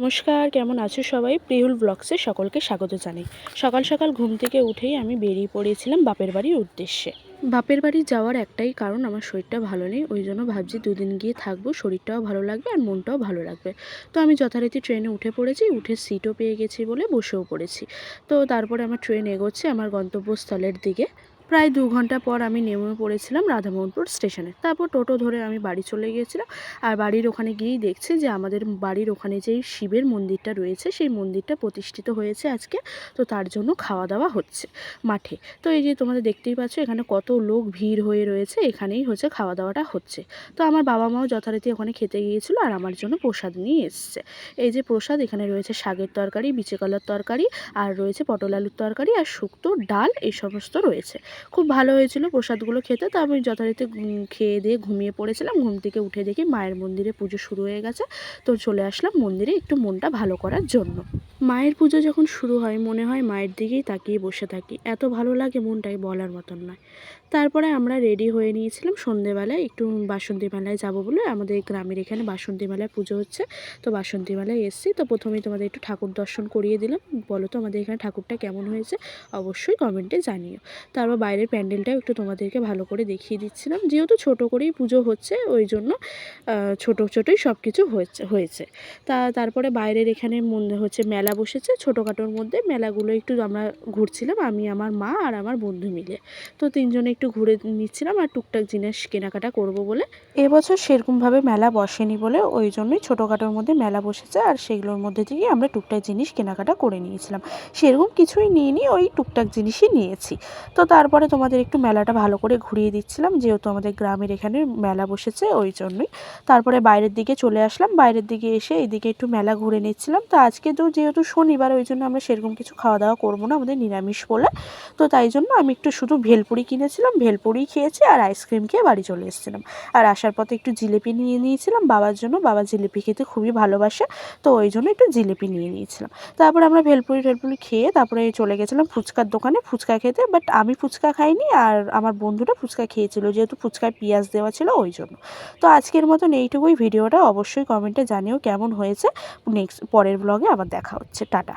নমস্কার, কেমন আছো সবাই? প্রিহুল ব্লগসে সকলকে স্বাগত জানাই। সকাল সকাল ঘুম থেকে উঠেই আমি বেরিয়ে পড়েছিলাম বাপের বাড়ির উদ্দেশ্যে। বাপের বাড়ি যাওয়ার একটাই কারণ, আমার শরীরটা ভালো নেই, ওই জন্য ভাবছি দুদিন গিয়ে থাকব, শরীরটাও ভালো লাগবে আর মনটাও ভালো লাগবে। তো আমি যথারীতি ট্রেনে উঠে পড়েছি, উঠে সিটও পেয়ে গেছি বলে বসেও পড়েছি। তো তারপরে আমার ট্রেন এগোচ্ছে আমার গন্তব্যস্থলের দিকে। প্রায় দু ঘণ্টা পর আমি নেমে পড়েছিলাম রাধামোহনপুর স্টেশনে। তারপর টোটো ধরে আমি বাড়ি চলে গিয়েছিলাম। আর বাড়ির ওখানে গিয়েই দেখছি যে আমাদের বাড়ির ওখানে যেই শিবের মন্দিরটা রয়েছে, সেই মন্দিরটা প্রতিষ্ঠিত হয়েছে আজকে। তো তার জন্য খাওয়া দাওয়া হচ্ছে মাঠে। তো এই যে তোমাদের দেখতেই পাচ্ছ, এখানে কত লোক ভিড় হয়ে রয়েছে, এখানেই হচ্ছে খাওয়া দাওয়াটা হচ্ছে। তো আমার বাবা মাও যথারীতি ওখানে খেতে গিয়েছিল আর আমার জন্য প্রসাদ নিয়ে এসছে। এই যে প্রসাদ, এখানে রয়েছে শাকের তরকারি, বিচে কলার তরকারি, আর রয়েছে পটল আলুর তরকারি, আর শুক্তো, ডাল, এই সমস্ত রয়েছে। খুব ভালো হয়েছিল প্রসাদগুলো খেতে। তো আমি যথারীতি খেয়ে দিয়ে ঘুমিয়ে পড়েছিলাম। ঘুম থেকে উঠে দেখি মায়ের মন্দিরে পুজো শুরু হয়ে গেছে। তো চলে আসলাম মন্দিরে একটু মনটা ভালো করার জন্য। মায়ের পুজো যখন শুরু হয়, মনে হয় মায়ের দিকেই তাকিয়ে বসে থাকি। এত ভালো লাগে মনটাই বলার মতন নয়। তারপরে আমরা রেডি হয়ে নিয়েছিলাম সন্ধেবেলায়। একটু বাসন্তী মেলায় যাব বলে আমাদের গ্রামের এখানে বাসন্তী মেলায় পুজো হচ্ছে। তো বাসন্তী মেলায় এসেছি। তো প্রথমেই তোমাদের একটু ঠাকুর দর্শন করিয়ে দিলাম। বলো তো আমাদের এখানে ঠাকুরটা কেমন হয়েছে? অবশ্যই কমেন্টে জানিও। তারপর বাইরের প্যান্ডেলটাও একটু তোমাদেরকে ভালো করে দেখিয়ে দিচ্ছিলাম। যেহেতু ছোট করেই পুজো হচ্ছে, ওই জন্য ছোট ছোটোই সব কিছু হয়েছে হয়েছে। তা, তারপরে বাইরের এখানে হচ্ছে মেলা বসেছে, ছোটোখাটোর মধ্যে মেলাগুলো একটু আমরা ঘুরছিলাম, আমি, আমার মা আর আমার বন্ধু মিলে। তো তিনজনে একটু ঘুরে নিচ্ছিলাম আর টুকটাক জিনিস কেনাকাটা করব বলে। এবছর সেরকমভাবে মেলা বসেনি বলে, ওই জন্যই ছোটোখাটোর মধ্যে মেলা বসেছে আর সেগুলোর মধ্যে থেকেই আমরা টুকটাক জিনিস কেনাকাটা করে নিয়েছিলাম। সেরকম কিছুই নিয়ে নিইনি, ওই টুকটাক জিনিসই নিয়েছি। তো তারপরে তোমাদের একটু মেলাটা ভালো করে ঘুরিয়ে দিচ্ছিলাম, যেহেতু আমাদের গ্রামের এখানে মেলা বসেছে ওই জন্যই। তারপরে বাইরের দিকে চলে আসলাম, বাইরের দিকে এসে এদিকে একটু মেলা ঘুরে নিচ্ছিলাম। তো আজকে তো যেহেতু শনিবার, ওই জন্য আমরা সেরকম কিছু খাওয়া দাওয়া করব না, আমাদের নিরামিষ বলে। তো তাই জন্য আমি একটু শুধু ভেলপুরি কিনেছিলাম, ভেলপুরি খেয়েছি আর আইসক্রিম খেয়ে বাড়ি চলে এসেছিলাম। আর আসার পথে একটু জিলিপি নিয়ে নিয়েছিলাম বাবার জন্য। বাবা জিলিপি খেতে খুবই ভালোবাসে, তো ওই জন্য একটু জিলিপি নিয়ে নিয়েছিলাম। তারপর আমরা ভেলপুরি টেলপুরি খেয়ে তারপরে চলে গেছিলাম ফুচকার দোকানে ফুচকা খেতে বাট আমি ফুচকা খাইনি আর আমার বন্ধুটা ফুচকা খেয়েছিল, যেহেতু ফুচকায় পেঁয়াজ দেওয়া ছিল ওই জন্য। তো আজকের মতন এইটুকুই। ভিডিওটা অবশ্যই কমেন্টে জানিও কেমন হয়েছে। নেক্সট, পরের ব্লগে আবার দেখা হচ্ছে। টাটা।